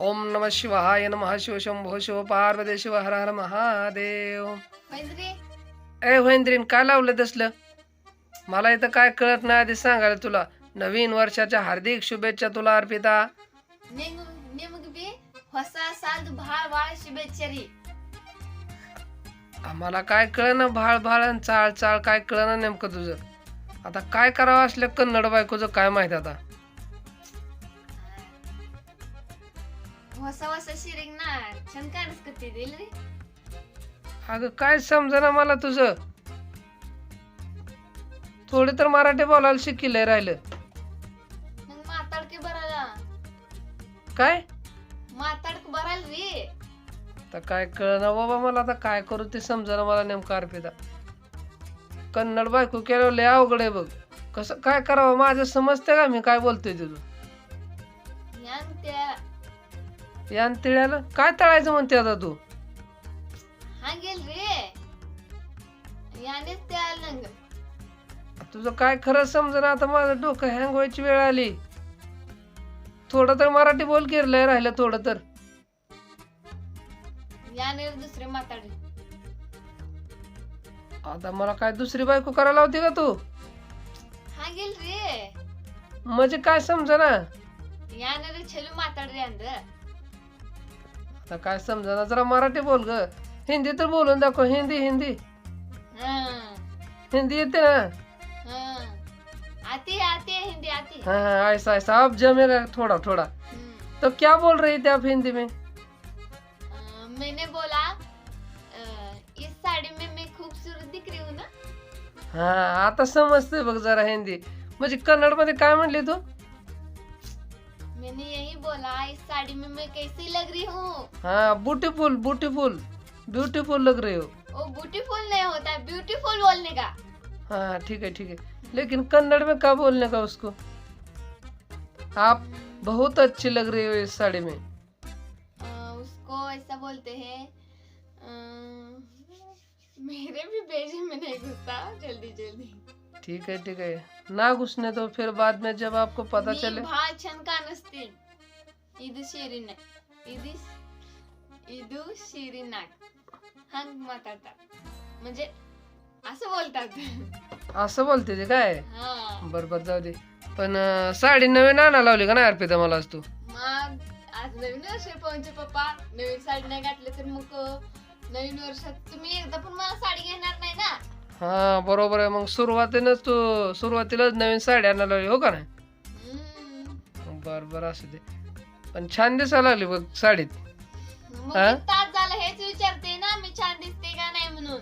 ओम नम शिवाय नम शिव शंभो शिव पार्वती शिव हर हर महादेव. ए वैंद्रीन काय लावलं तसलं? मला इथं काय कळत नाही आधी सांगायला तुला. नवीन वर्षाच्या हार्दिक शुभेच्छा तुला अर्पिता. आम्हाला काय कळना भाळ भाळ चाळ चाळ काय कळना नेमकं तुझं? आता काय करावं असलं कन्नड बायकोच काय माहीत आता? ಹೊಸ ಹೊಸ ಸೀರೆಗ್ ನಾ ಚಂದ ಕಾಣಿಸ್ಕತ್ತಿದಿಲ್ರಿ अगं काय समजना मला तुझं थोडी तर मराठी बोलायला शिकिलंय राहिलं ನಂಗ್ ಮಾತಾಡಕ್ಕೆ ಬರಲ್ಲ काय ಮಾತಾಡಕ್ ಬರಲ್ರಿ आता काय कळना बाबा मला आता काय करू ते समजना मला नेमकं अर्पिता कन्नड बायको केलं लय अवघड आहे बघ कसं काय करावं माझं समजते का मी काय बोलतोय तुझं ಹೆಂಗ್ त्या या तिळ्याला काय तळायचं म्हणते आता तू? तुझं काय खरं ना आता माझं डोकं हँग व्हायची वेळ आली. थोडं तर मराठी बोल केलं राहिलं थोडं तर. आता मला काय दुसरी बायको करायला होती का तू? रे. म्हणजे काय समज ना याने छलू आता काय समजना जरा मराठी बोल ग. हिंदी तर बोलून दाखव हिंदी हिंदी. हं. हिंदी येते ना. आती आती है हिंदी आती. है हाँ हाँ ऐसा ऐसा अब जमेगा थोड़ा थोड़ा. हम्म। तो क्या बोल रही थी आप हिंदी में? अ, मैंने बोला अ, इस साड़ी में मैं खूबसूरत दिख रही हूँ ना। हा आता समजते बघ जरा हिंदी. म्हणजे कन्नडमध्ये काय म्हणली तू? मैंने यही बोला इस साड़ी में मैं कैसी लग रही हूँ? हा ब्यूटीफुल ब्यूटीफुल ब्यूटीफुल लग रही हो। वो ब्यूटीफुल नहीं होता है ब्यूटीफुल बोलने का। हाँ ठीक है ठीक है। लेकिन कन्नड़ में क्या बोलने का उसको? आप बहुत अच्छी लग रही हो इस साड़ी में। उसको ऐसा बोलते हैं मेरे भी भेजे में नहीं घुसता जल्दी जल्दी। ठीक है ठीक है। ना घुसने तो फिर बाद में जब आपको पता चले। भाषण का नसतील इदू शेरी नाही इदी इदू शेरी नाट म्हणजे असं बोलतात. असं बोलते ते काय? हा. बरं जाऊ दे. पण साडी नवीन आणा लावली का नाही अर्पिता मला आज तू? मग आज नवीन वर्ष आहे पप्पा. नवीन साडी नाही घातली तर मग नवीन वर्षात तुम्ही एकदा पण मला साडी घेणार नाही ना? हा बरोबर आहे. मग सुरुवातीनच तू सुरुवातीलाच नवीन साडी आणायला लावली हो का नाही? हम्म. बर बर असू दे. पण छान दिसायला लागली बघ साडीत. मग हा? एक तास झालं हेच विचारते ना मी छान दिसते का नाही म्हणून.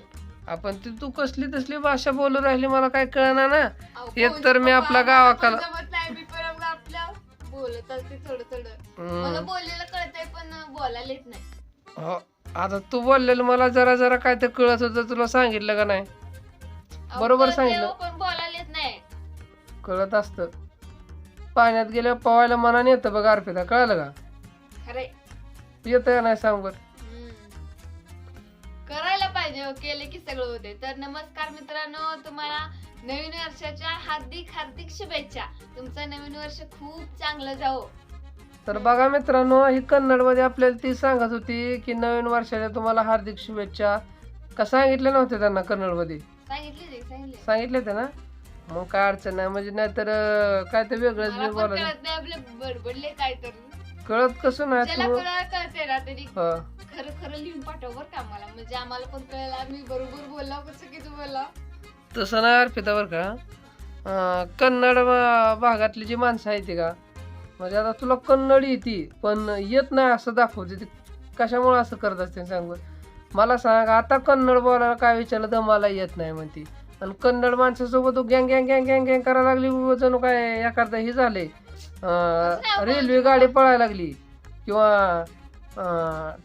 आपण ती तू कसली तसली भाषा बोलू राहिली मला काय कळणार ना? अहो, एक तर मी आपला मला गावाकडं- पण जमत नाही मी पण आपलं. आपलं बोलत असते थोडं थोडं मला हम्म. बोललेलं कळतंय पण बोलायला येत नाही. हो आता तू बोललेलं मला जरा जरा काय तर कळत होतं तुला सांगितलं का नाही? बरोबर सांगितलं. हो, पण येत नाही. कळत असतं. पाण्यात गेल्यावर पवायला मनाने येतं बघ अर्पिता कळलं का? खरे येतं का नाही सांग बरं करायला पाहिजे हो, केले की सगळं होते. तर नमस्कार मित्रांनो तुम्हाला नवीन वर्षाच्या हार्दिक हार्दिक शुभेच्छा. तुमचं नवीन वर्ष खूप चांगलं जाओ तर बघा मित्रांनो ही कन्नडमध्ये आपल्याला ती सांगत होती की नवीन वर्षाच्या तुम्हाला हार्दिक शुभेच्छा. का सांगितलं नव्हते त्यांना कन्नडमध्ये? सांगितले ते सांगितले. सांगितले ते ना? मग काय अडचण नाही म्हणजे नाहीतर अं, काय तर वेगळंच मला बी पण बोलायचं. कळत नाही आपले बडबडले काय तर कळत कसं नाही तू? कळते ना तरी. हा. खरं खरं लिहून पाठव बरं का आम्हाला. म्हणजे आम्हाला पण कळलं आम्ही बरोबर बोलला कसं की तू बोलला. तसं नाही अर्पिता बरं का? अं, कन्नड भागातली जी माणसं आहेत ती का? म्हणजे आता तुला कन्नड येते पण येत नाही असं दाखवते. ती कशामुळे असं करत असते सांग. मला सांग आता कन्नड बोलायला काय विचारलं तर मला येत नाही म्हणते. आणि कन्नड माणसासोबत तू गँग गँग गँग गँग गँग करायला लागली जणू काय एखादा हे झाले रेल्वे गाडी पळायला लागली. किंवा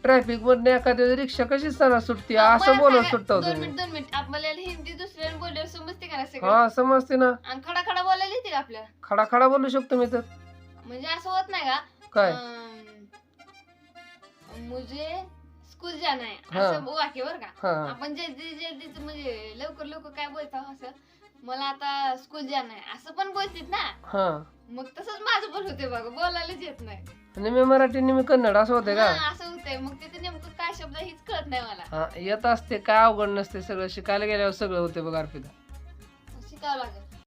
ट्रॅफिक मधनं एखाद्या रिक्षा कशी सणा सुटते असं बोलत सुटतो सगळं हा समजते ना. खडा खडा बोलायला येते का आपल्याला? खडा खडा बोलू शकतो मी तर. म्हणजे असं होत नाही का? काय? मुझे स्कूल जाना है हा. असं वाक्य बर का? हा. आपण जल्दी जल्दी म्हणजे लवकर लवकर काय बोलतो असं? मला आता स्कूल जाना आहे. असं पण बोलतात ना? हा. मग तसंच माझं पण होते बघा. बोलायलाच येत नाही. निम्मे मराठी निम्मे कन्नड असं होते का? हा, असं होतंय. मग तिथे नेमकं काय शब्द हीच कळत नाही मला. हा येत असते काय अवघड नसते सगळं शिकायला गेल्यावर सगळं होते बघ अर्पिता. शिकावं लागेल.